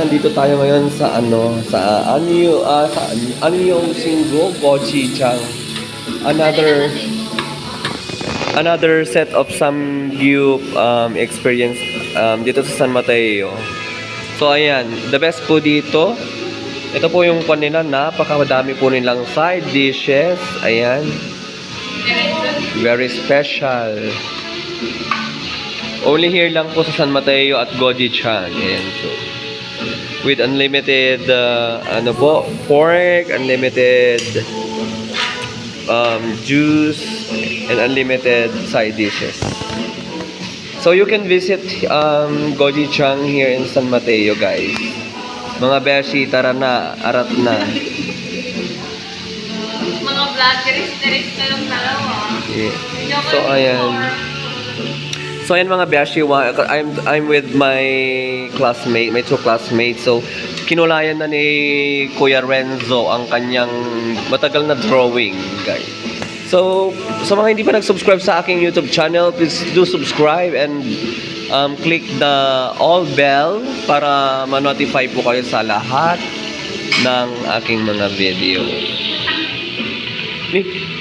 nandito tayo ngayon sa ano, sa Anyo, ah, sa Anyong Singgo Gochujang. Another another set of some view um, experience um, dito sa San Mateo. So ayan, the best po dito, ito po yung pan nila, napakadami po nilang side dishes. Ayan. Very special. Only here lang po sa San Mateo at Goji-chan. Ayan so. With unlimited, uh, ano po, pork, unlimited um, juice, and unlimited side dishes. So you can visit um, Goji-chan here in San Mateo, guys. Mga beshi, tara na, arat na. Mga vloggeries, teres na lang dalawa. Yeah. So, ayan. So ayan mga beshi, I'm I'm with my classmate, my two classmates. So kinulayan na ni Kuya Renzo ang kanyang matagal na drawing, guys. So sa mga hindi pa nag-subscribe sa aking YouTube channel, please do subscribe and um, click the all bell para ma-notify po kayo sa lahat ng aking mga video. Ni,